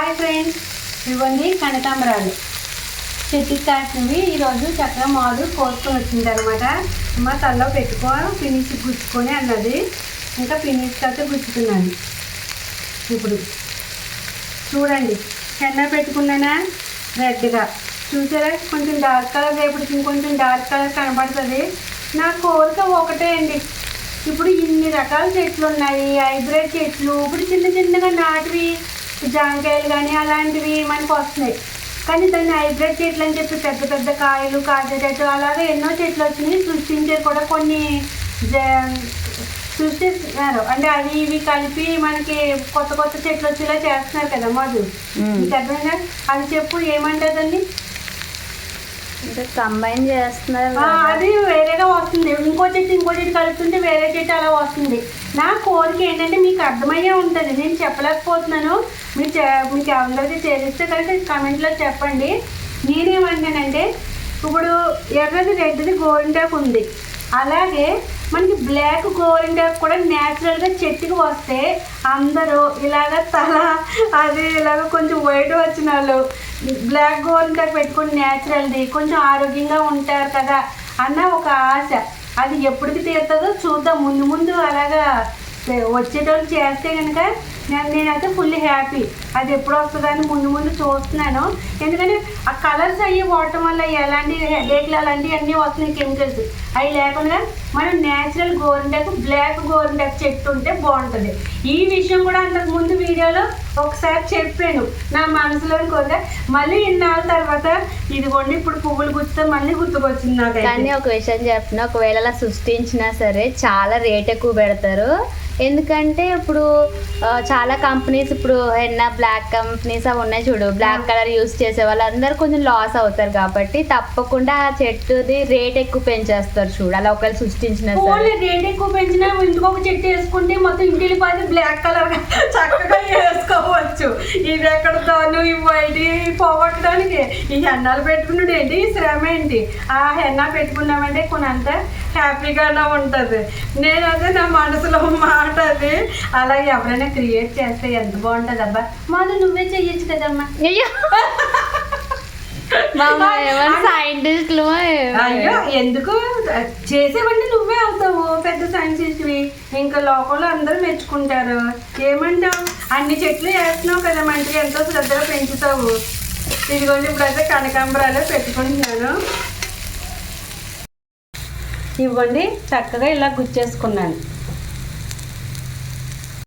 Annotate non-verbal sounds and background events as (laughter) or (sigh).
Hi friends ఇవ్వండి కనకాంబరాలు. చెట్టు కాసినవి ఈరోజు చక్కగా మాడు కోసుకొని వచ్చింది అనమాట మా తల్లో పెట్టుకో ఫినిష్ గుచ్చుకొని అన్నది. ఇంకా ఫినిష్ అయితే గుచ్చుకున్నాను ఇప్పుడు చూడండి ఎన్న పెట్టుకున్నానా? రెడ్గా చూసారా? కొంచెం డార్క్ కలర్ రేపటికి ఇంకొంచెం డార్క్ కలర్ కనబడుతుంది. నా కోరిక ఒకటే అండి. ఇప్పుడు ఇన్ని రకాల చెట్లు ఉన్నాయి. హైబ్రిడ్ చెట్లు ఇప్పుడు చిన్న చిన్నగా నాటివి. జాంకాయలు కానీ అలాంటివి మనకు వస్తున్నాయి. కానీ దాన్ని హైబ్రిడ్ చెట్లు అని చెప్పి పెద్ద పెద్ద కాయలు కాసేటట్టు అలాగే ఎన్నో చెట్లు వచ్చినాయి. సృష్టించే కూడా కొన్ని సృష్టిస్తున్నారు. అంటే అవి ఇవి కలిపి మనకి కొత్త కొత్త చెట్లు వచ్చేలా చేస్తున్నారు కదా మధు. అర్థమైందా? అది చెప్పు ఏమంటుందండి అంటే కంబైన్ చేస్తున్నారు అది వేరేగా వస్తుంది. ఇంకో చెట్టు ఇంకో చెట్టు కలుపుతుంటే వేరే చెట్టు అలా వస్తుంది. నా కోరిక ఏంటంటే మీకు అర్థమయ్యే ఉంటుంది. నేను చెప్పలేకపోతున్నాను. మీరు మీకు అందరికీ తెలిస్తే కనుక కామెంట్లో చెప్పండి. నేనేమంటానంటే ఇప్పుడు ఎర్రది రెడ్ది గోరింటాకు ఉంది. అలాగే మనకి బ్లాక్ గోరింటాకు కూడా న్యాచురల్గా చెట్టుకు వస్తే అందరూ ఇలాగ తల అది ఇలాగ కొంచెం వైట్ వచ్చిన వాళ్ళు బ్లాక్ గోరింటాకు పెట్టుకుని న్యాచురల్ది కొంచెం ఆరోగ్యంగా ఉంటారు కదా అన్న ఒక ఆశ. అది ఎప్పటికి తీరుతుందో చూద్దాం. ముందు ముందు అలాగా వచ్చేటోళ్ళు చేస్తే కనుక నేనైతే ఫుల్ హ్యాపీ అది ఎప్పుడు వస్తుందని ముందు ముందు చూస్తున్నాను. ఎందుకంటే ఆ కలర్స్ అవి వాడటం వల్ల ఎలాంటి హెడేక్లు అలాంటివి అన్నీ వస్తున్నాయి కెమికల్స్ అవి లేకుండా మనం న్యాచురల్ గోరింటాకు బ్లాక్ గోరింటాకు చెట్టు ఉంటే బాగుంటుంది. ఈ విషయం కూడా అంతకు ముందు వీడియోలో ఒకసారి చెప్పాను. నా మనసులోని కొంత మళ్ళీ ఇన్నాళ్ళ తర్వాత ఇదిగోండి ఇప్పుడు పువ్వులు గుర్తు మళ్ళీ గుర్తుకొచ్చింది కానీ ఒక విషయం చెప్తున్నా ఒకవేళ అలా సృష్టించినా సరే చాలా రేట్ ఎక్కువ పెడతారు. ఎందుకంటే ఇప్పుడు చాలా కంపెనీస్ ఇప్పుడు హెన్న బ్లాక్ కంపెనీస్ అవి ఉన్నాయి చూడు. బ్లాక్ కలర్ యూస్ చేసే వాళ్ళందరూ కొంచెం లాస్ అవుతారు కాబట్టి తప్పకుండా ఆ చెట్టుది రేట్ ఎక్కువ పెంచేస్తారు చూడు. అలా ఒకవేళ సృష్టించినా రేట్ ఎక్కువ పెంచినా ఇంటికి ఒక చెట్టు వేసుకుంటే మొత్తం ఇంటి వెళ్ళిపోతే బ్లాక్ కలర్ చక్కగా వేసుకోవచ్చు ఇది ఎక్కడ దాను ఈ వైట్ ఇవి పోగొట్టడానికి. ఈ హెన్నాలు పెట్టుకున్నాడు ఏంటి? ఈ శ్రమ ఏంటి? ఆ హెన్నా పెట్టుకున్నామంటే కొనంత హ్యాపీగానే ఉంటుంది. నేనైతే నా మనసులో మాట అది. అలా ఎవరైనా క్రియేట్ చేస్తే ఎంత బాగుంటుంది అబ్బా. మాది నువ్వే చెయ్యొచ్చు కదమ్మా. అయ్యో. (laughs) సైంటిస్టులు అయ్యో ఎందుకు? చేసేవన్నీ నువ్వే అవుతావు పెద్ద సైంటిస్ట్వి ఇంకా లోకంలో అందరూ మెచ్చుకుంటారు. ఏమంటావు? అన్ని చెట్లు వేస్తున్నావు కదా మంచిగా ఎంతో శ్రద్ధగా పెంచుతావు. ఇదిగోండి ఇప్పుడైతే కనకాంబరాలు పెట్టుకుంటున్నాను. ఇవ్వండి చక్కగా ఇలా గుచ్చేసుకున్నాను.